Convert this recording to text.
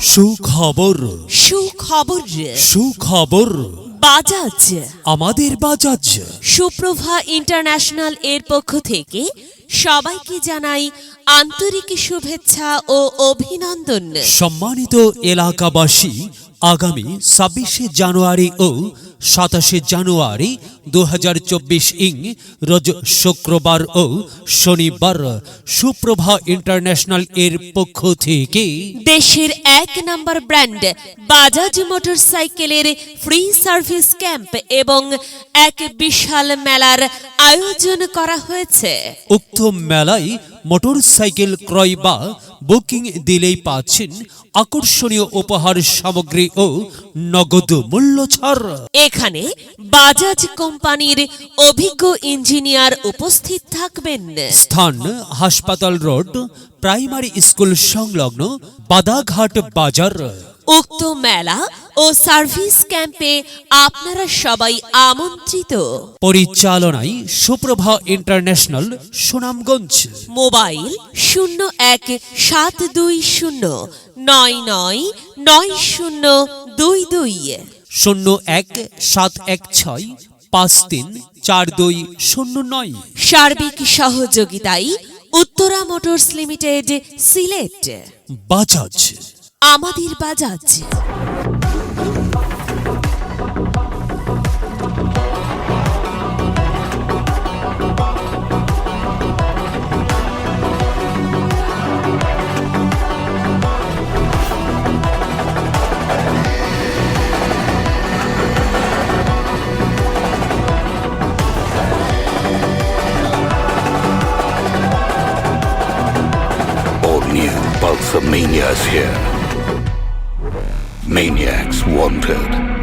সুখবর। সুখবর। সুখবর। বাজাজ। আমাদের বাজাজ। সুপ্রভা ইন্টারন্যাশনাল এর পক্ষ থেকে সবাইকে জানাই আন্তরিক শুভেচ্ছা ও অভিনন্দন। সম্মানিত এলাকাবাসী আগামী ছাব্বিশে জানুয়ারি ও সাতাশে জানুয়ারি দু হাজার চব্বিশ ইং রোজ শুক্রবার ও শনিবার সুপ্রভা ইন্টারন্যাশনাল এর পক্ষ থেকে দেশের এক নম্বর ব্র্যান্ড বাজাজ মোটরসাইকেলের ফ্রি সার্ভিস ক্যাম্প এবং এক বিশাল মেলার আয়োজন করা হয়েছে। উক্ত মেলায় মোটরসাইকেল ক্রয় বা বুকিং দিলেই পাচ্ছেন আকর্ষণীয় উপহার সামগ্রী ও নগদ মূল্য ছাড় এখানে বাজাজ কোম্পানির অভিজ্ঞ ইঞ্জিনিয়ার উপস্থিত থাকবেন। স্থান হাসপাতাল রোড প্রাইমারি স্কুল সংলগ্ন বাদাঘাট বাজার। উক্ত মেলা ও সার্ভিস ক্যাম্পে আপনারা সবাই আমন্ত্রিত। পরিচালনায় সুপ্রভা ইন্টারন্যাশনাল সুনামগঞ্জ। মোবাইল শূন্য এক সাত দুই শূন্য নয় নয় নয় শূন্য দুই দুই। শূন্য এক সাত এক ছয় পাঁচ তিন চার দুই শূন্য নয়। সার্বিক সহযোগিতায় উত্তরা মোটরস লিমিটেড সিলেট। বাজাজ আমাদের Bajaj All new Pulsar Mania's here. Maniacs Wanted.